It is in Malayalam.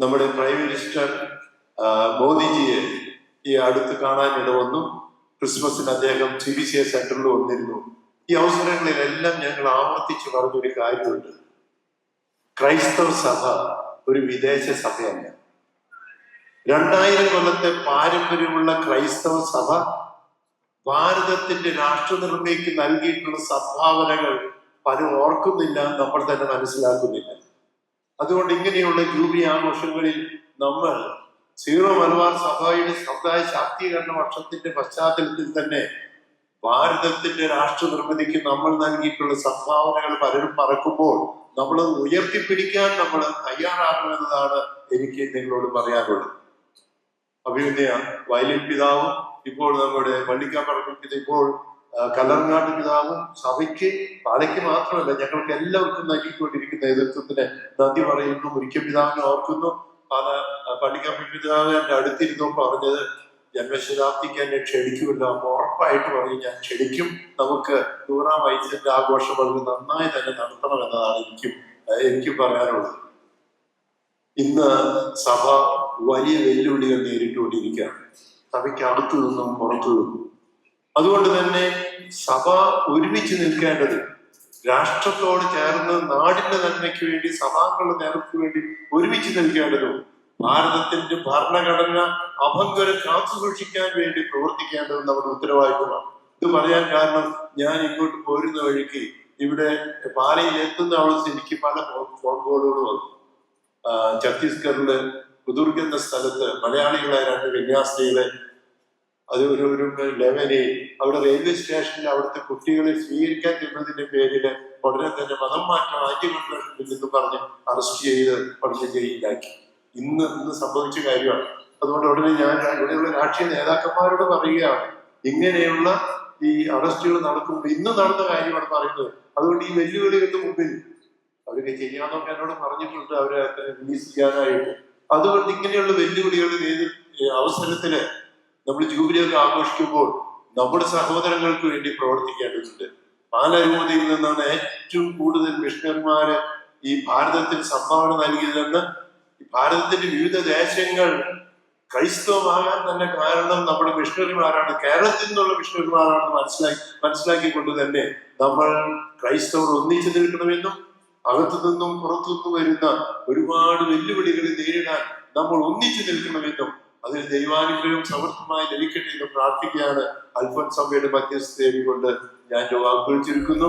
നമ്മുടെ പ്രൈം മിനിസ്റ്റർ മോദിജിയെ ഈ അടുത്ത് കാണാനിട വന്നു ക്രിസ്മസിന് അദ്ദേഹം സി ബി സി എ സെന്ററിൽ വന്നിരുന്നു. ഈ അവസരങ്ങളിലെല്ലാം ഞങ്ങൾ ആവർത്തിച്ച് പറഞ്ഞൊരു കാര്യമുണ്ട്. ക്രൈസ്തവ സഭ ഒരു വിദേശ സഭയല്ല. രണ്ടായിരം കൊല്ലത്തെ പാരമ്പര്യമുള്ള ക്രൈസ്തവ സഭ ഭാരതത്തിന്റെ രാഷ്ട്രനിർമ്മയ്ക്ക് നൽകിയിട്ടുള്ള സംഭാവനകൾ പലരും ഓർക്കുന്നില്ല നമ്മൾ തന്നെ മനസ്സിലാക്കുന്നില്ല. അതുകൊണ്ട് ഇങ്ങനെയുള്ള ജൂബിലി ആഘോഷങ്ങളിൽ നമ്മൾ സീറോ മലബാർ സഭയുടെ സമുദായ ശാക്തീകരണ വർഷത്തിന്റെ പശ്ചാത്തലത്തിൽ തന്നെ ഭാരതത്തിന്റെ രാഷ്ട്ര നിർമ്മിതിക്ക് നമ്മൾ നൽകിയിട്ടുള്ള സംഭാവനകൾ പലരും പറക്കുമ്പോൾ നമ്മൾ ഉയർത്തിപ്പിടിക്കാൻ നമ്മൾ തയ്യാറാകണമെന്നതാണ് എനിക്ക് നിങ്ങളോട് പറയാനുള്ളത്. അഭിനന്ദ വയലിൻ പിതാവും ഇപ്പോൾ നമ്മുടെ പള്ളിക്കാപ്പറമ്പിൽ ഇപ്പോൾ കല്ലറങ്ങാട്ട് പിതാവ് സഭയ്ക്ക് പാലയ്ക്ക് മാത്രമല്ല ഞങ്ങൾക്ക് എല്ലാവർക്കും നൽകിക്കൊണ്ടിരിക്കുന്ന നേതൃത്വത്തിന് നന്ദി പറയുന്നു. ഒരിക്കൽ പിതാവിനെ ഓർക്കുന്നു. പല പള്ളിക്കാപ്പറമ്പിൽ പിതാവ് എന്റെ അടുത്തിരുന്നു പറഞ്ഞത് ജന്മശതാബ്ദിക്ക് എന്നെ ക്ഷണിക്കുമല്ലോ ഉറപ്പായിട്ട് പറഞ്ഞു ഞാൻ ക്ഷണിക്കും. നമുക്ക് നൂറാം വയസ്സിന്റെ ആഘോഷം വളരെ നന്നായി തന്നെ നടത്തണം എന്നതാണ് എനിക്കും എനിക്ക് പറയാനുള്ളത്. ഇന്ന് സഭ വലിയ വെല്ലുവിളികൾ നേരിട്ടുകൊണ്ടിരിക്കുകയാണ്. സഭയ്ക്ക് അകത്തു നിന്നും പുറത്തു നിന്നും അതുകൊണ്ട് തന്നെ സഭ ഒരുമിച്ച് നിൽക്കേണ്ടത് രാഷ്ട്രത്തോട് ചേർന്ന് നാടിന്റെ നന്മയ്ക്ക് വേണ്ടി സഭാങ്ങളുടെ നേതൃത്വത്തിന് വേണ്ടി ഒരുമിച്ച് നിൽക്കേണ്ടതും ഭാരതത്തിന്റെ ഭരണഘടന അഭംഗരം കാത്തു സൂക്ഷിക്കാൻ വേണ്ടി പ്രവർത്തിക്കേണ്ടത് നമ്മുടെ ഉത്തരവാദിത്വമാണ് ഇത് പറയാൻ കാരണം ഞാൻ ഇങ്ങോട്ട് പോരുന്ന വഴിക്ക് ഇവിടെ പാലയിൽ എത്തുന്ന അവസ്ഥ എനിക്ക് പല ഫോൺ കോളുകൾ വന്നു. ഛത്തീസ്ഗഡിൽ ബുദുർഗ് എന്ന സ്ഥലത്ത് മലയാളികളായ രണ്ട് കന്യാസ്ത്രീകളെ അത് ഒരു ഒരു ലെവനെ അവിടെ റെയിൽവേ സ്റ്റേഷനിൽ അവിടുത്തെ കുട്ടികളെ സ്വീകരിക്കാൻ ചെന്നതിന്റെ പേരിൽ ഉടനെ തന്നെ മതം മാറ്റം ആന്റി പറഞ്ഞ് അറസ്റ്റ് ചെയ്ത് ഉടനെ ജയിലാക്കി ഇന്ന് ഇന്ന് സംഭവിച്ച കാര്യമാണ്. അതുകൊണ്ട് ഉടനെ ഞാൻ ഇവിടെയുള്ള രാഷ്ട്രീയ നേതാക്കന്മാരോട് പറയുകയാണ് ഇങ്ങനെയുള്ള ഈ അറസ്റ്റുകൾ നടക്കുമ്പോൾ ഇന്ന് നടന്ന കാര്യമാണ് പറയുന്നത്. അതുകൊണ്ട് ഈ വെല്ലുവിളികൾക്ക് മുമ്പിൽ അവരൊക്കെ ചെയ്യാന്നൊക്കെ എന്നോട് പറഞ്ഞിട്ടുണ്ട്. അവരെ റിലീസ് ചെയ്യാനായിട്ട്. അതുകൊണ്ട് ഇങ്ങനെയുള്ള വെല്ലുവിളികൾ അവസരത്തിൽ നമ്മൾ ജൂബിലിയൊക്കെ ആഘോഷിക്കുമ്പോൾ നമ്മുടെ സഹോദരങ്ങൾക്ക് വേണ്ടി പ്രവർത്തിക്കേണ്ടതുണ്ട്. പാലരുമതിയിൽ നിന്നാണ് ഏറ്റവും കൂടുതൽ മിഷണന്മാര് ഈ ഭാരതത്തിന് സംഭാവന നൽകിയതെന്ന് ഭാരതത്തിന്റെ വിവിധ ദേശങ്ങൾ ക്രൈസ്തവമാകാൻ തന്നെ കാരണം നമ്മുടെ മിഷണറിമാരാണ്. കേരളത്തിൽ നിന്നുള്ള മിഷണറിമാരാണെന്ന് മനസ്സിലാക്കി മനസ്സിലാക്കിക്കൊണ്ട് തന്നെ നമ്മൾ ക്രൈസ്തവർ ഒന്നിച്ചു നിൽക്കണമെന്നും അകത്തു നിന്നും പുറത്തു നിന്നും വരുന്ന ഒരുപാട് വെല്ലുവിളികളെ നേരിടാൻ നമ്മൾ ഒന്നിച്ചു നിൽക്കണമെന്നും അതിൽ ദൈവാനുഗ്രഹം സമർത്ഥമായി ലഭിക്കട്ടെ എന്ന് പ്രാർത്ഥിക്കുകയാണ് അൽഫോൻസ് സഭയുടെ മധ്യസ്ഥതയെ കൊണ്ട് ഞാൻ വാക്കുകൾ ചുരുക്കുന്നു